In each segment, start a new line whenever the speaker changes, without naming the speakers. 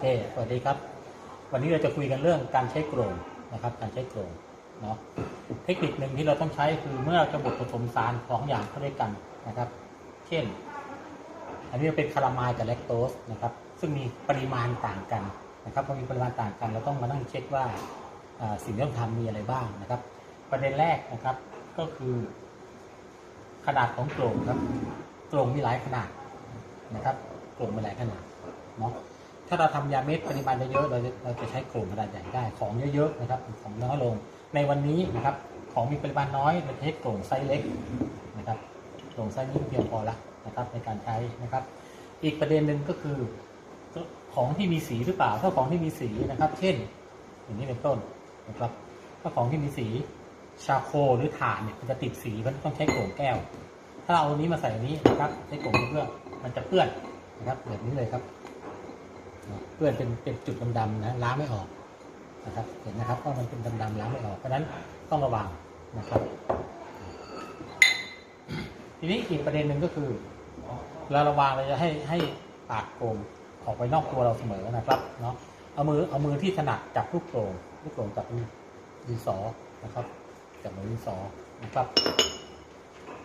เคสวัสดีครับ วันนี้เราจะคุยกันเรื่องการใช้โกรงนะครับ การใช้โกรงเนาะ เทคนิคหนึ่งที่เราต้องใช้คือเมื่อจะบดผสมสารสองอย่างเข้าด้วยกันนะครับ เช่น อันนี้เป็นคาราไมล์กับแลคโตสนะครับ ซึ่งมีปริมาณต่างกันนะครับ พอมีปริมาณต่างกันเราต้องมานั่งเช็คว่าอ่าสิ่งที่ต้องทำมีอะไรบ้างนะครับ ประเด็นแรกนะครับก็คือขนาดของโกรงครับโกรงมีหลายขนาดนะครับโกรงมีหลายขนาดเนาะ ถ้าเราทำยาเม็ดปริมาณเยอะๆเราจะเราจะใช้โกรงขนาดใหญ่ได้ของเยอะๆนะครับของน้อยลง ในวันนี้นะครับของมีปริมาณน้อยเราจะใช้โกรงไซส์เล็กนะครับโกรงไซส์นี้เพียงพอละนะครับในการใช้นะครับ อีกประเด็นหนึ่งก็คือของที่มีสีหรือเปล่า ถ้าของที่มีสีนะครับ เช่น อย่างนี้เป็นต้นนะครับถ้าของที่มีสีชาโคหรือถ่านเนี่ยมันจะติดสีมันต้องใช้โกงแก้ว ถ้าเอาอันนี้มาใส่อันนี้นะครับใช้โกงเพื่อมันจะเปื้อนนะครับแบบนี้เลยครับ เปื้อนเป็นเป็นจุดดำๆนะล้างไม่ออกนะครับ เห็นนะครับว่ามันเป็นดำๆล้างไม่ออกเพราะฉะนั้นต้องระวังนะครับ ทีนี้อีกประเด็นหนึ่งก็คือเราระวังเราจะให้ให้ปากโกงออกไปนอกตัวเราเสมอนะครับเนาะเอามือเอามือที่ถนัดจับลูกโป่งลูกโป่งจับดินสอนะครับจับมือดินสอนะครับ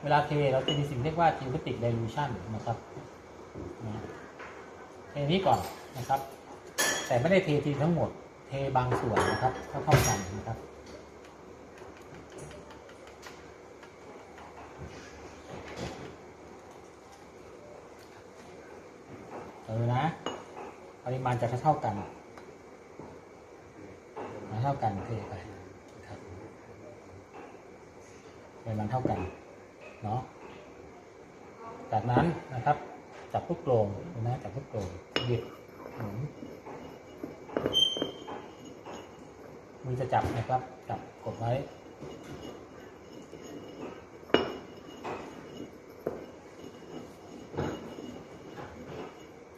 เวลาเทเราจะมีสิ่งเรียกว่า geometric dilution นะครับนะ เทนี้ก่อนนะครับ แต่ไม่ได้เททีทั้งหมด เทบางส่วนนะครับเท่าเท่ากันนะครับเออนะ ปริมาณจะเท่ากันมาเท่ากันเทไปนะครับปริมาณเท่ากัน เนาะ จากนั้นนะครับ จับลูกโป่งนะจับลูกโป่งหยิบหมุนมือจะจับนะครับ จับกดไว้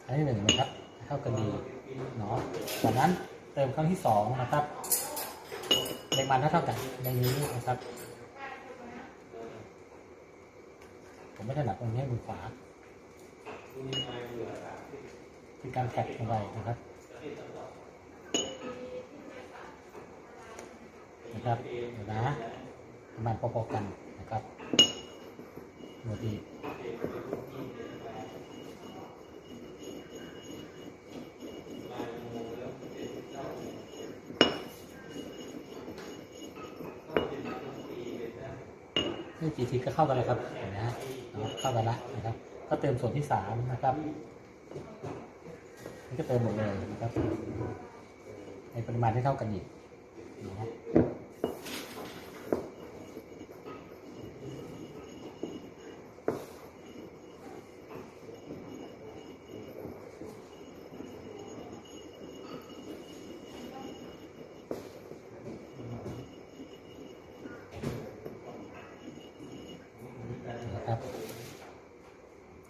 อันที่หนึ่งนะครับเท่ากันดีเนาะจากนั้นเติมครั้งที่สองนะครับปริมาณเท่ากันในนี้นะครับ ผมไม่ถนัดตรงนี้มือขวา คือการแท็กลงไปนะครับนะครับเดี๋ยวนะประมาณพอๆกันนะครับหมดดีนี่กี่ทีก็เข้ากันแล้วครับเห็นนะฮะเข้ากันละนะครับ ก็เติมส่วนที่สามนะครับนี่ก็เติมหมดเลยนะครับในปริมาณที่เท่ากันอีกนะครับ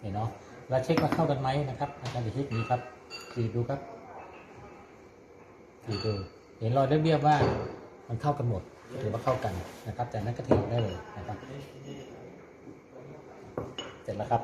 นเนาะแล้วเช็คว่าเข้ากันไหมนะครับอาจารย์จะเช็คนี้ครับสีดูครับสีดูเห็นรอยเรียบๆว่ามันเข้ากันหมดถือว่าเข้ากันนะครับจากนั้นก็เทได้เลยนะครับ เสร็จแล้วครับ